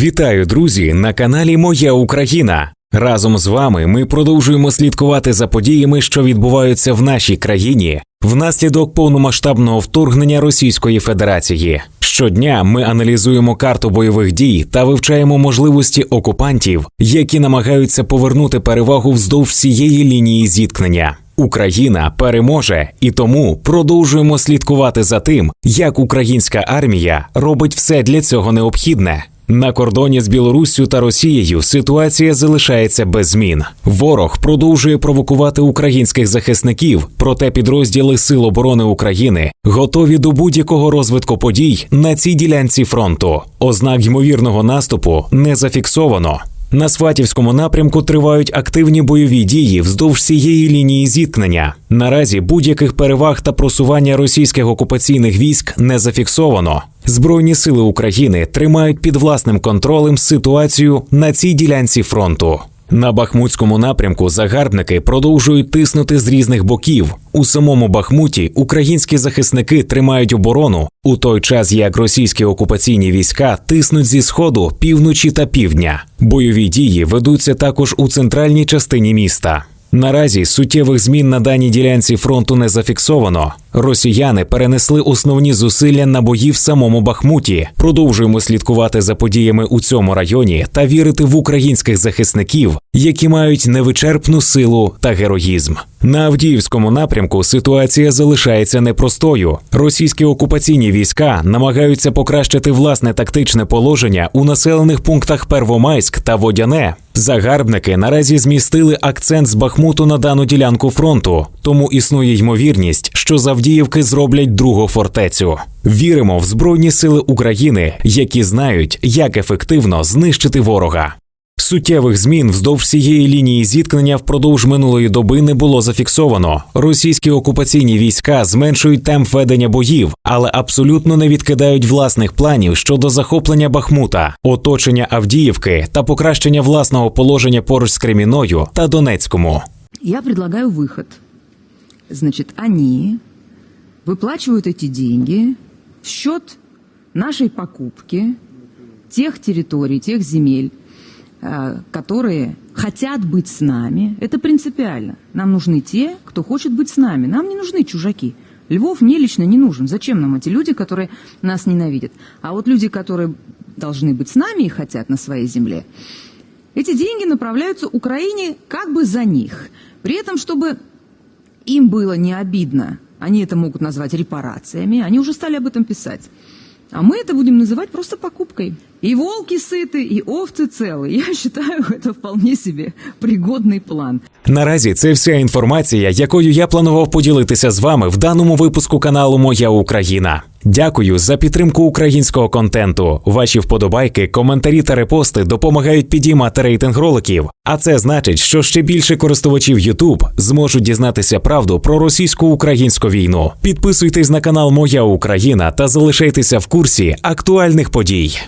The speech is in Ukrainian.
Вітаю, друзі, на каналі Моя Україна. Разом з вами ми продовжуємо слідкувати за подіями, що відбуваються в нашій країні внаслідок повномасштабного вторгнення Російської Федерації. Щодня ми аналізуємо карту бойових дій та вивчаємо можливості окупантів, які намагаються повернути перевагу вздовж всієї лінії зіткнення. Україна переможе, і тому продовжуємо слідкувати за тим, як українська армія робить все для цього необхідне. На кордоні з Білоруссю та Росією ситуація залишається без змін. Ворог продовжує провокувати українських захисників, проте підрозділи Сил оборони України готові до будь-якого розвитку подій на цій ділянці фронту. Ознак ймовірного наступу не зафіксовано. На Сватівському напрямку тривають активні бойові дії вздовж цієї лінії зіткнення. Наразі будь-яких переваг та просування російських окупаційних військ не зафіксовано. Збройні сили України тримають під власним контролем ситуацію на цій ділянці фронту. На Бахмутському напрямку загарбники продовжують тиснути з різних боків. У самому Бахмуті українські захисники тримають оборону у той час, як російські окупаційні війська тиснуть зі сходу, півночі та півдня. Бойові дії ведуться також у центральній частині міста. Наразі суттєвих змін на даній ділянці фронту не зафіксовано. Росіяни перенесли основні зусилля на бої в самому Бахмуті. Продовжуємо слідкувати за подіями у цьому районі та вірити в українських захисників, які мають невичерпну силу та героїзм. На Авдіївському напрямку ситуація залишається непростою. Російські окупаційні війська намагаються покращити власне тактичне положення у населених пунктах Первомайськ та Водяне. Загарбники наразі змістили акцент з Бахмуту на дану ділянку фронту, тому існує ймовірність, що з Авдіївки зроблять другу фортецю. Віримо в Збройні Сили України, які знають, як ефективно знищити ворога. Суттєвих змін вздовж всієї лінії зіткнення впродовж минулої доби не було зафіксовано. Російські окупаційні війська зменшують темп ведення боїв, але абсолютно не відкидають власних планів щодо захоплення Бахмута, оточення Авдіївки та покращення власного положення поруч з Креміною та Донецькому. Я предлагаю выход. Значит, они выплачивают эти деньги в счет нашей покупки тех территорий, тех земель, э, которые хотят быть с нами. Это принципиально. Нам нужны те, кто хочет быть с нами. Нам не нужны чужаки. Львов мне лично не нужен. Зачем нам эти люди, которые нас ненавидят? А вот люди, которые должны быть с нами и хотят на своей земле, эти деньги направляются Украине как бы за них. При этом, чтобы им было не обидно, они это могут назвать репарациями, они уже стали об этом писать. А мы это будем называть просто покупкой. И волки сыты, и овцы целы. Я считаю, это вполне себе пригодный план. Наразі це вся інформація, якою я планував поділитися з вами в даному випуску каналу Моя Україна. Дякую за підтримку українського контенту. Ваші вподобайки, коментарі та репости допомагають підіймати рейтинг роликів. А це значить, що ще більше користувачів YouTube зможуть дізнатися правду про російсько-українську війну. Підписуйтесь на канал Моя Україна та залишайтеся в курсі актуальних подій.